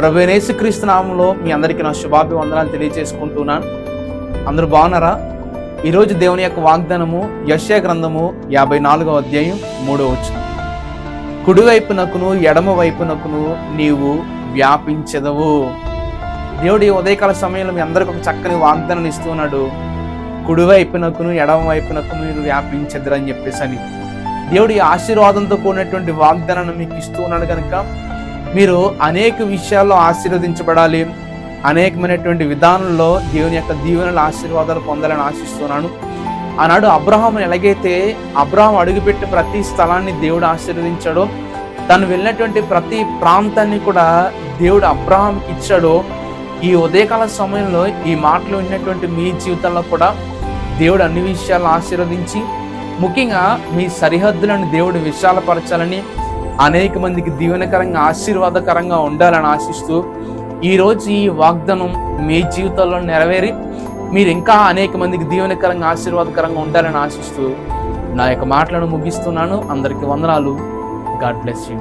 క్రీస్తు నామంలో మీ అందరికీ నా శుభాభివందనాలు తెలియజేసుకుంటున్నాను. అందరూ బాగున్నారా? ఈరోజు దేవుని యొక్క వాగ్దానము యశ్య గ్రంథము యాభై నాలుగవ అధ్యాయం మూడో వచ్చిన కుడివైపునకును ఎడమ వైపునకును నీవు వ్యాపించదవు. దేవుడి ఉదయకాల సమయంలో మీ అందరికి ఒక చక్కని వాగ్దానం ఇస్తున్నాడు. కుడివైపునకును ఎడమ వైపునకు మీరు వ్యాపించదురు అని చెప్పేసి అని దేవుడి ఆశీర్వాదంతో కూడినటువంటి వాగ్దానాన్ని మీకు ఇస్తూ ఉన్నాడు కనుక మీరు అనేక విషయాల్లో ఆశీర్వదించబడాలి. అనేకమైనటువంటి విధానంలో దేవుని యొక్క దీవెనల ఆశీర్వాదాలు పొందాలని ఆశిస్తున్నాను. ఆనాడు అబ్రహాం ఎలాగైతే అబ్రహాం అడుగుపెట్టి ప్రతి స్థలాన్ని దేవుడు ఆశీర్వదించాడో తను వెళ్ళినటువంటి ప్రతి ప్రాంతాన్ని కూడా దేవుడు అబ్రహాం ఇచ్చాడో ఈ ఉదయకాల సమయంలో ఈ మాటలు విన్నటువంటి మీ జీవితంలో కూడా దేవుడు అన్ని విషయాలను ఆశీర్వదించి ముఖ్యంగా మీ సరిహద్దులను దేవుడు విశాలపరచాలని అనేక మందికి దీవెనకరంగా ఆశీర్వాదకరంగా ఉండాలని ఆశిస్తూ ఈరోజు ఈ వాగ్దానం మీ జీవితంలో నెరవేరి మీరు ఇంకా అనేక మందికి దీవెనకరంగా ఆశీర్వాదకరంగా ఉండాలని ఆశిస్తూ నా యొక్క మాటలను ముగిస్తున్నాను. అందరికీ వందనాలు. God bless you.